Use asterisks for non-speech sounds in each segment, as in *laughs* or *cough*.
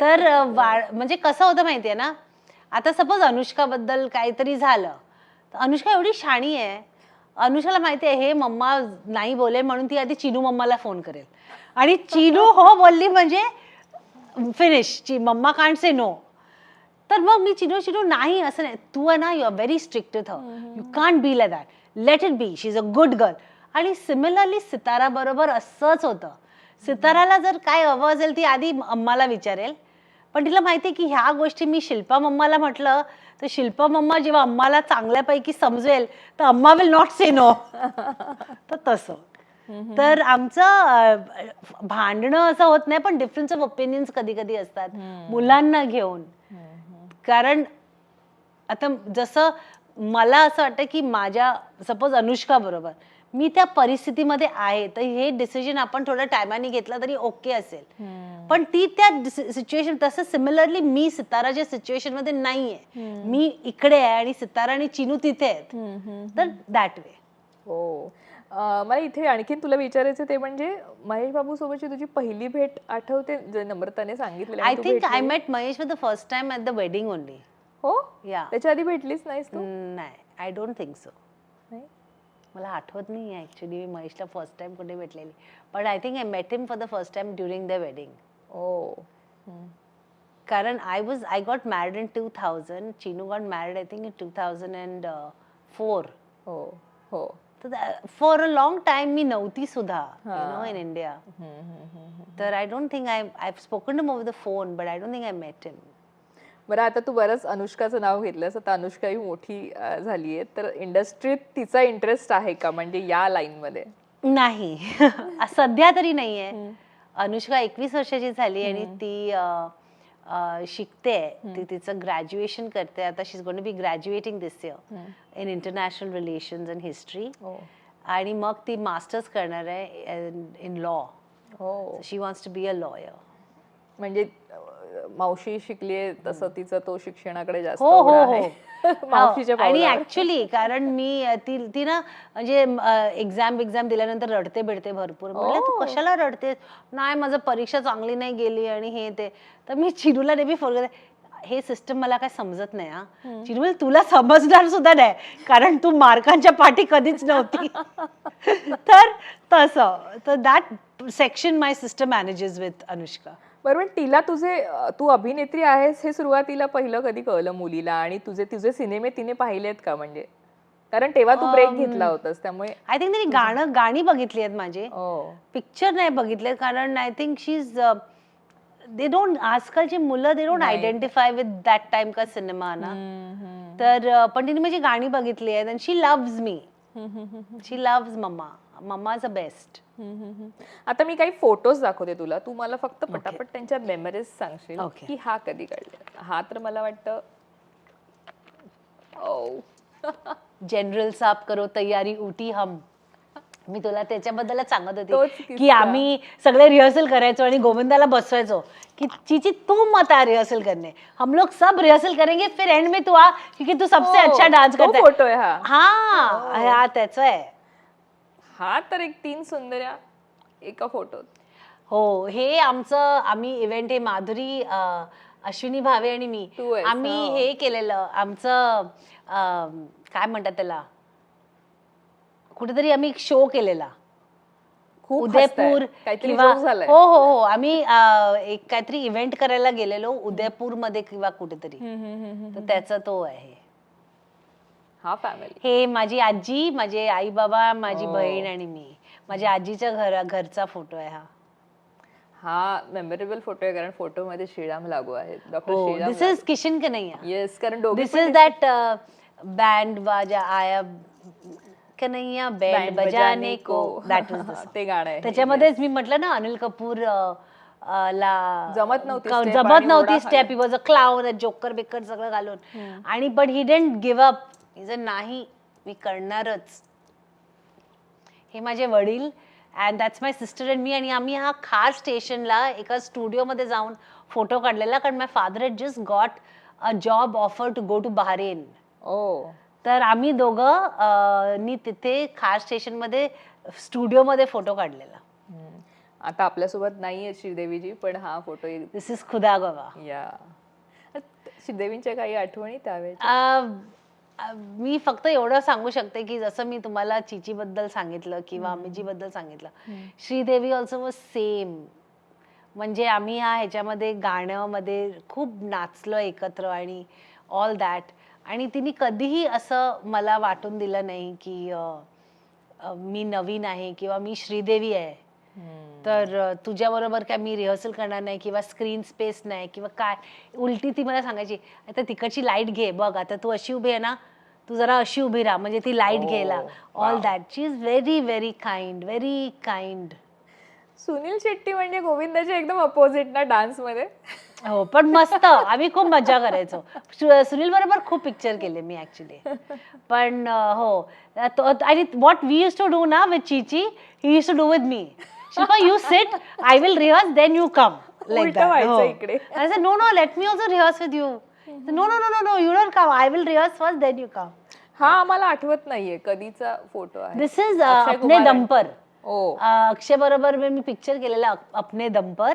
तर वाळ म्हणजे कसं होतं माहितीये ना? आता सपोज अनुष्काबद्दल काहीतरी झालं. तर अनुष्का एवढी शाणी आहे. अनुष्काला माहिती आहे हे मम्मा नाही बोले म्हणून ती आधी चिनू मम्माला फोन करेल. आणि चिनू हो बोलली म्हणजे फिनिश ची मम्मा कांट से नो तर मग मी चिनू चिनू नाही असं नाही. तू आहे ना you are very strict with her you can't be like that let it be she is a good girl आणि सिमिलरली सितारा बरोबर असंच होतं. सिताराला जर काय हवं असेल ती आधी अम्माला विचारेल. पण तिला माहिती आहे की ह्या गोष्टी मी शिल्पा मम्माला म्हटलं तर शिल्पा मम्मा जेव्हा अम्माला चांगल्यापैकी समजेल तर Amma will not say no तर तसं. तर आमचं भांडणं असं होत नाही पण डिफरन्स ऑफ ओपिनियन्स कधी कधी असतात मुलांना घेऊन. कारण आता जसं मला असं वाटतं की माझ्या सपोज अनुष्का बरोबर मी त्या परिस्थितीमध्ये आहे तर हे डिसिजन आपण थोड्या टायमाने घेतला तरी ओके असेल. पण ती त्या सिच्युएशन तसं सिमिलरली मी सिताराच्या सिच्युएशनमध्ये नाहीये. मी इकडे आहे आणि सितारा आणि चिनू तिथे आहेत. तर दॅट वे हो. मला इथे आणखीन तुला विचारायचं ते म्हणजे महेश बाबू सोबतची तुझी पहिली भेट आठवते? नम्रताने सांगितलेलं I think I? Met Mahesh for the first time at the wedding only हो? या त्याच्या आधी भेटलीच नाहीस तू? नाही. I don't think so? मला आठवत नाही ॲक्च्युली मी महेशला फर्स्ट टाइम कुठे भेटलेली. But I think I met him for the first time during the wedding ओ. कारण I was I got married in two thousand Chinu got married I think in two thousand and four हो. हो तर for a long time मी नव्हती सुद्धा you no. In India. तर I don't think I I spoken to over the phone but I don't think I met him बरं आता तू बरंच अनुष्काचं नाव घेतलंस. आता अनुष्काही मोठी झाली आहे तर इंडस्ट्रीत तिचा इंटरेस्ट आहे का? म्हणजे या लाईन मध्ये नाही. *laughs* सध्या तरी नाहीये. अनुष्का एकवीस वर्षाची झाली आणि ती शिकते. ती तिचं ग्रॅज्युएशन करते. आता she is gonna be graduating this year in international relations and history हो. आणि मग ती मास्टर्स करणार आहे इन लॉ हो. She wants to be a lawyer म्हणजे अं, मावशी शिकलीये तसं तिचं तो शिक्षणाकडे जास्त हो हो ओढा हो. आहे. *laughs* मावशीच्या हो, आणि पावलावर. ऍक्च्युली कारण मी अ, ती ती ना म्हणजे एक्झाम एक्झाम दिल्यानंतर रडते बिडते भरपूर. तू Oh. कशाला रडतेस? नाही माझं परीक्षा चांगली नाही गेली आणि हे ते. तर मी चिरूला नेहमी फोन करते हे सिस्टम मला काय समजत नाही हा? चिरू तुला समजणार सुद्धा नाही कारण तू मार्कांच्या पाठी कधीच नव्हती. *laughs* तर तसं तर that section my system manages with Anushka. बरोबर तिला तुझे तू अभिनेत्री आहेस हे सुरुवातीला पहिलं कधी कळलं मुलीला? आणि तुझे तुझे सिनेमे तिने पाहिलेत का म्हणजे? कारण तेव्हा तू ब्रेक घेतला होतास त्यामुळे आय थिंक त्यांनी गाणं गाणी बघितली आहेत माझे. हो. पिक्चर नाही बघितले कारण I think she is they don't आजकालची मुलं they don't. Identify with that time का सिनेमा ना. तर पण तिने माझी गाणी बघितली आहेत. And she loves me she loves mamma mamma is a best. आता मी काही फोटोज दाखवते तुला. तू मला फक्त पटापट त्यांच्या मेमरीज सांगशील Okay. की हा कधी काढला हा तर मला वाटतं ओ जनरल साहब करो तयारी उठी हम. मी तुला त्याच्याबद्दलच सांगत तोच होती किस्सा. की आम्ही सगळे रिहर्सल करायचो आणि गोविंदाला बसवायचो की चीची तू मत आ रिहर्सल करने हम लोग सब रिहर्सल करेंगे फिर एंड में तू आ क्योंकि तू सबसे हो, अच्छा तो करता है. फोटो आहे हा हा. हा त्याचं आहे. हा तर एक तीन सुंदर्या एका फोटोत हो हे आमचं आम्ही इव्हेंट हे माधुरी अं, अश्विनी भावे आणि मी. तू आहेस, आम्ही हो. हे केलेलं आमचं अं, काय म्हणतात त्याला? कुठेतरी आम्ही शो केलेला. खूप उदयपूर. काहीतरी किंवा झालाय. हो हो हो. आम्ही अं, एक काहीतरी इव्हेंट करायला गेलेलो उदयपूरमध्ये किंवा कुठेतरी. हम्म, हम्म, हम्म, हम्म. तर त्याचा तो आहे. हा फॅमिली हे माझी आजी माझे आई बाबा माझी हो. बहीण आणि मी. माझ्या आजीच्या घर घरचा फोटो आहे हा. हा मेमोरेबल फोटो आहे कारण फोटो मध्ये श्रीराम लागू आहेत. डॉक्टर हो Shriram this is Kishan Kanhaiya yes कारण दोघे दिस इज दैट बैंड बाजा आया कन्हैया बैंड बजाने को. दॅट इज *laughs* ते गाणं आहे. त्याच्यामध्येच मी म्हटलं ना अनिल कपूर अ, अ, ला जमत नव्हती क- step जमत नव्हती step he was a clown joker biker सगळं घालून. आणि but he didn't give up is a नाही मी करणारच. हे माझे वडील and that's my sister and me आणि आम्ही हा खास स्टेशनला एका स्टुडिओमध्ये जाऊन फोटो काढलेला कारण my father had just got a job offer to go to Bahrain ओ. तर आम्ही दोघं नी तिथे खास स्टेशनमध्ये स्टुडिओमध्ये फोटो काढलेला. आता आपल्यासोबत नाहीये श्रीदेवीजी पण हा फोटो दिस इज खुदा गवा. या श्रीदेवींच्या काही आठवणी त्यावेळेस मी फक्त एवढं सांगू शकते की जसं मी तुम्हाला चिची बद्दल सांगितलं किंवा अमिजी बद्दल सांगितलं श्रीदेवी ऑल्सो वॉज सेम म्हणजे आम्ही ह्या ह्याच्यामध्ये गाण्यामध्ये खूप नाचलो एकत्र आणि ऑल दॅट आणि तिने कधीही असं मला वाटून दिलं नाही की मी नवीन आहे किंवा मी श्रीदेवी आहे. तर तुझ्याबरोबर काय मी रिहर्सल करणार नाही किंवा स्क्रीन स्पेस नाही किंवा काय? उलटी ती मला सांगायची आता तिकडची लाइट घे बघ आता तू अशी उभी आहे ना तू जरा अशी उभी राहा म्हणजे ती लाइट घ्यायला. All. That she is very very kind very kind Sunil Shetty म्हणजे गोविंदाचे एकदम अपोजिट ना डान्समध्ये? हो पण मस्त. आम्ही खूप मजा करायचो. सुनील बरोबर खूप पिक्चर केले मी ऍक्च्युली पण हो. आणि what we used to do ना with Chichi he used to do with me Shilpa you sit I will rehearse then you come उलटं व्हायचं इकडे. No no let me also rehearse with you no no no no no you don't come I will rehearse first then you come हा आम्हाला आठवत नाहीये कधीचा photo आहे. दिस is अक्षय अपने कुमार आहे. दंपर. ओ अ, अक्षय बरोबर मी पिक्चर केलेला अप- अपने दंपर.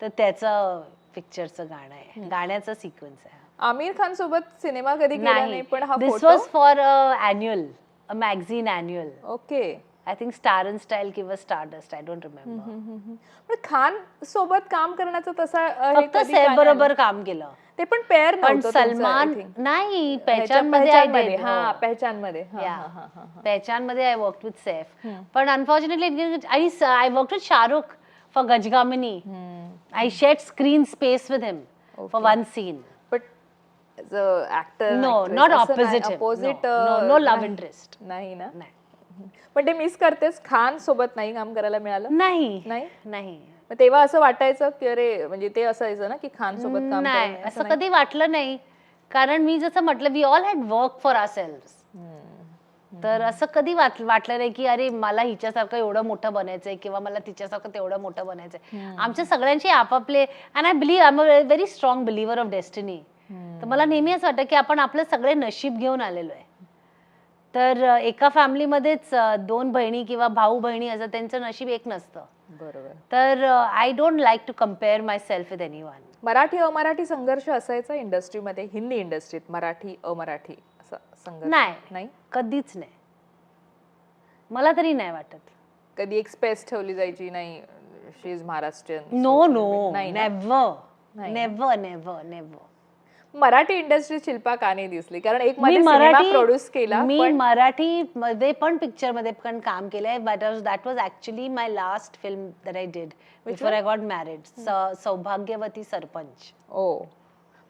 तर त्याचं पिक्चरचं गाणं आहे. गाण्याचा सिक्वेन्स आहे. आमिर खान सोबत सिनेमा कधी केला नाही. पण हा this photo was for annual a magazine annual okay I think Star and Style किंवा स्टारडस्ट आय डोंट रिमेंबर पण खान सोबत काम करण्याचं तसा बरोबर काम केलं. ते पण पेअर पण सलमान नाही पहचानमध्ये आयमध्ये डिड हा पहचानमध्ये हा, Yeah. हा, हा, हा. पहचानमध्ये आय वर्क विथ सैफ पण अनफॉर्च्युनेटली आणि I work with Shahrukh for Gajagamini. I shared screen space with him for one scene no not opposite opposite, no love. Interest नाही ना नाही पण ते मिस करतेस खान सोबत नाही काम करायला मिळालं. नाही. नाही? नाही. मग तेव्हा असं वाटायचं की अरे म्हणजे ते असायचं ना की खान सोबत काम नाही असं कधी वाटलं नाही. कारण मी जसं म्हटलं we all had work for our hmm. तर असं कधी वाट वाटलं नाही की अरे मला हिच्यासारखं एवढं मोठं बनायचंय किंवा मला तिच्यासारखं तेवढं मोठं बनायचंय. आमच्या सगळ्यांचे आपापले and I believe I am a very strong believer of destiny तर मला नेहमी असं वाटतं की आपण आपलं सगळे नशीब घेऊन आलेलो आहे. तर एका फॅमिलीमध्येच दोन बहिणी किंवा भाऊ बहिणी असं त्यांचं नशीब एक नसतं. बरोबर. तर I don't like to compare myself with anyone Marathi अमराठी संघर्ष असायचा इंडस्ट्रीमध्ये हिंदी इंडस्ट्रीत मराठी अमराठी असा संघर्ष. नाही. कधीच नाही. मला तरी नाही वाटत. कधी एक स्पेस ठेवली जायची नाही she is Maharashtrian no? No? Never. Never never never Marathi industry Shilpa का नाही दिसली. कारण एक मी मराठी प्रोड्यूस केला मी मराठी मध्ये पण पिक्चरमध्ये पण काम केलंय. But that was actually my last film that I did before I got married Saubhagyavati Sarpanch ओ.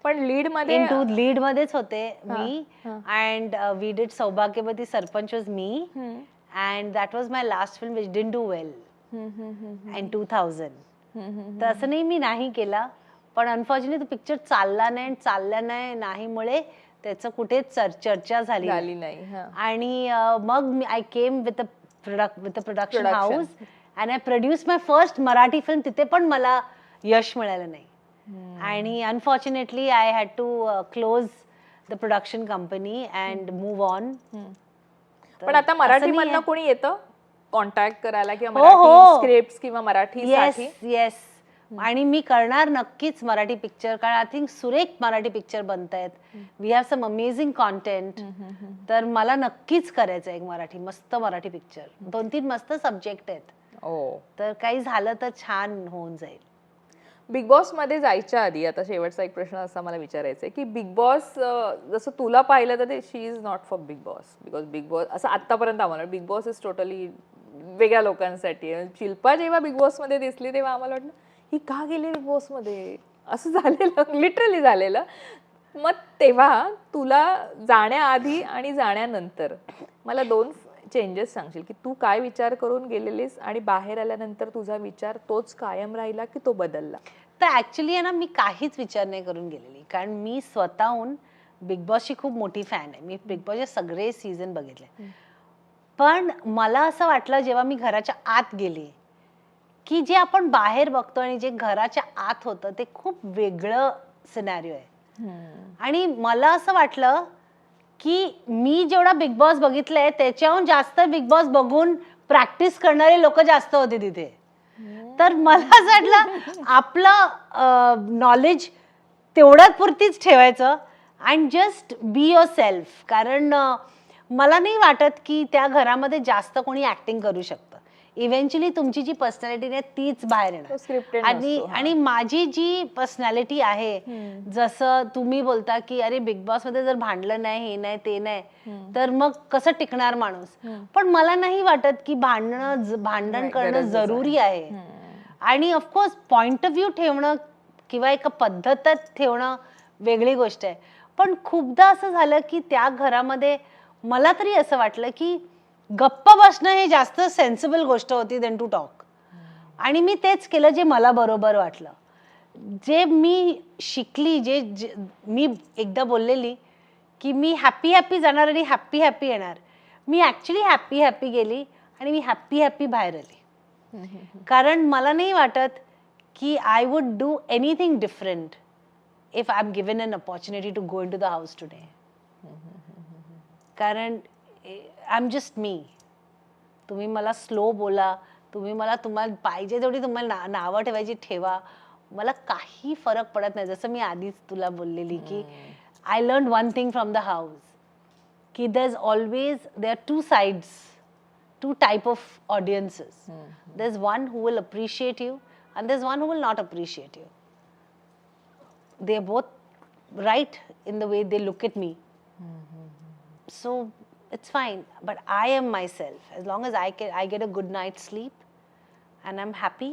पण लीडमध्ये टू लीड मध्येच होते मी. And we did Saubhagyavati Sarpanch was me and that was my last film which didn't do well and two thousand. तर असं नाही मी नाही केला. पण unfortunately तो पिक्चर चालला नाही चालला नाही नाहीमुळे त्याचं कुठेच चर- चर्चा झाली नाही. झाली नाही हा. आणि मग I came with a product with a production. House and I produce my first Marathi film तिथे पण मला यश मिळालं नाही. आणि unfortunately I had to close the production company and move on. पण आता मराठी नाहीये. मधनं कोणी येतं कॉन्टॅक्ट करायला किंवा हो, हो. मराठी स्क्रिप्ट किंवा मराठी येस येस आणि मी करणार नक्कीच मराठी पिक्चर कारण आय थिंक सुरेख मराठी पिक्चर बनत आहेत we have some amazing content तर मला नक्कीच करायचं आहे एक मराठी मस्त मराठी पिक्चर दोन तीन मस्त सब्जेक्ट आहेत. तर काही झालं तर छान होऊन जाईल. बिग बॉसमध्ये जायच्या आधी आता शेवटचा एक प्रश्न असा मला विचारायचा आहे की बिग बॉस जसं तुला पाहिलं तर ते she is not for Bigg Boss because Bigg Boss असं आतापर्यंत आम्हाला बिग बॉस इज टोटली वेगळ्या लोकांसाठी. शिल्पा जेव्हा बिग बॉसमध्ये दिसली तेव्हा आम्हाला वाटलं ही का गेली बिग बॉसमध्ये असं झालेलं लिटरली झालेलं. मग तेव्हा तुला जाण्याआधी आणि जाण्यानंतर मला दोन चेंजेस सांगशील की तू काय विचार करून गेलेलीस आणि बाहेर आल्यानंतर तुझा विचार तोच कायम राहिला की तो बदलला? तर ऍक्च्युली आहे ना मी काहीच विचार नाही करून गेलेली. कारण मी स्वतःहून बिग बॉसची खूप मोठी फॅन आहे. मी बिग बॉसचे सगळे सीझन बघितले. पण मला असं वाटलं जेव्हा मी घराच्या आत गेले की जे आपण बाहेर बघतो आणि जे घराच्या आत होतं ते खूप वेगळं सिनॅरिओ आहे. आणि मला असं वाटलं की मी जेवढा बिग बॉस बघितलंय त्याच्याहून जास्त बिग बॉस बघून प्रॅक्टिस करणारे लोक जास्त होते तिथे. तर मला असं वाटलं आपलं नॉलेज तेवढ्यात पुरतीच ठेवायचं and just be your self कारण मला नाही वाटत की त्या घरामध्ये जास्त कोणी ऍक्टिंग करू शकतं. इव्हेंच्युअली तुमची जी पर्सनॅलिटी आहे तीच बाहेर येणार आणि. आणि माझी जी पर्सनॅलिटी आहे. जसं तुम्ही बोलता की अरे बिग बॉसमध्ये जर भांडलं नाही हे नाही ते नाही तर मग कसं टिकणार माणूस. पण मला नाही वाटत की भांडणं भांडण करणं. जरुरी आहे. आणि ऑफकोर्स पॉइंट ऑफ व्ह्यू ठेवणं किंवा एका पद्धतच ठेवणं वेगळी गोष्ट आहे पण खूपदा असं झालं की त्या घरामध्ये मला तरी असं वाटलं की गप्प बसणं हे जास्त सेन्सिबल गोष्ट होती देन टू टॉक आणि मी तेच केलं जे मला बरोबर वाटलं. जे मी शिकली जे जे- मी एकदा बोललेली की मी हॅपी हॅपी जाणार आणि हॅपी हॅपी येणार. मी ॲक्च्युली हॅप्पी हॅपी गेली आणि मी हॅपी हॅपी बाहेर आली. कारण मला नाही वाटत की I would do anything different if I am given an opportunity to go in to the house today कारण आय एम जस्ट मी तुम्ही मला स्लो बोला. तुम्ही मला तुम्हाला पाहिजे तेवढी तुम्हाला ना नावं ठेवायची ठेवा. मला काही फरक पडत नाही. जसं मी आधीच तुला बोललेली की I learn one thing from the house की there is always they are two sides two type of audiences there is one who will appreciate you and there is one who will not appreciate you they are both right in the way they look at me. It's fine. But I am myself. As long as I can, I get a good night's sleep, and I'm happy.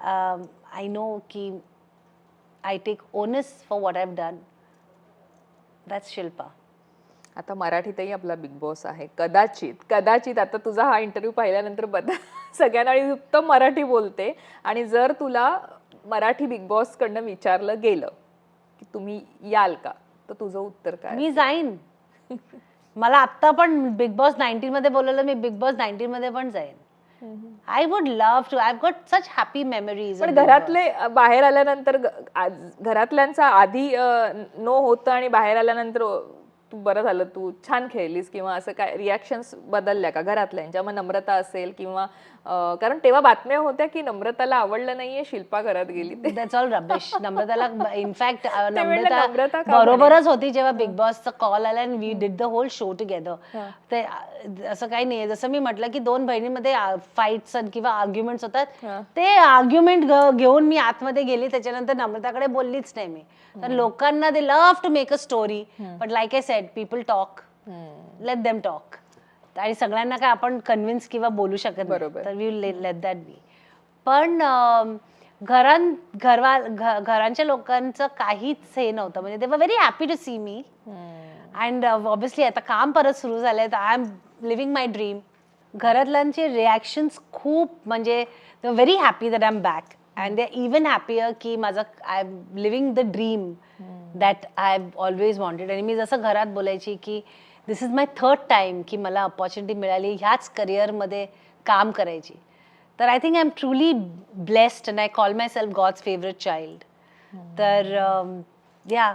Um, I know ki I take onus for what I've done. That's Shilpa. आता मराठीतही आपला big boss आहे कदाचित कदाचित आता तुझा हा interview पाहिल्यानंतर बदा सगळ्यांना आणि उत्तम मराठी बोलते आणि जर तुला मराठी बिग बॉस कडनं विचारलं गेलं की तुम्ही याल का तर तुझं उत्तर काय मी जाईन मला आत्ता पण बिग बॉस नाईन्टीन मध्ये बोलवलं मी बिग बॉस नाईन्टीन मध्ये पण जाईन. I would love to I got such happy memories पण घरातले बाहेर आल्यानंतर घरातल्यांचा आधी नो होतं आणि बाहेर आल्यानंतर तू बरं झालं तू छान खेळलीस किंवा असं काय रिॲक्शन्स बदलल्या का घरातल्यांच्या मग नम्रता असेल किंवा कारण तेव्हा बातम्या होत्या की नम्रताला आवडलं नाहीये शिल्पा घरात गेली ते. That's all rubbish नम्रताला *laughs* in fact Namrata बरोबरच होती जेव्हा बिग बॉसचा कॉल आला आणि we did the whole show together. ते असं काही नाही जसं मी म्हटलं की दोन बहिणींमध्ये फाईट्स किंवा आर्ग्युमेंट्स होतात. ते आर्ग्युमेंट घेऊन मी आतमध्ये गेली. त्याच्यानंतर नम्रताकडे बोललीच नाही मी. तर लोकांना they love to make a story but like I said people talk. Let them talk आणि सगळ्यांना काय आपण कन्व्हिन्स किंवा बोलू शकत बरोबर. तर वी लेट दॅट बी पण घरां घरवा घरांच्या लोकांचं काहीच हे नव्हतं. म्हणजे they were very happy to see me. And obviously आता काम परत सुरू झालंय तर I am living my dream घरातल्यांचे reactions खूप म्हणजे very happy that I am back and they even happier की माझं I am living the dream that I always wanted आणि मी जसं घरात बोलायची की this is my third time की मला अपॉर्च्युनिटी मिळाली ह्याच करिअरमध्ये काम करायची. तर I think I am truly blessed and I call myself God's favourite child तर या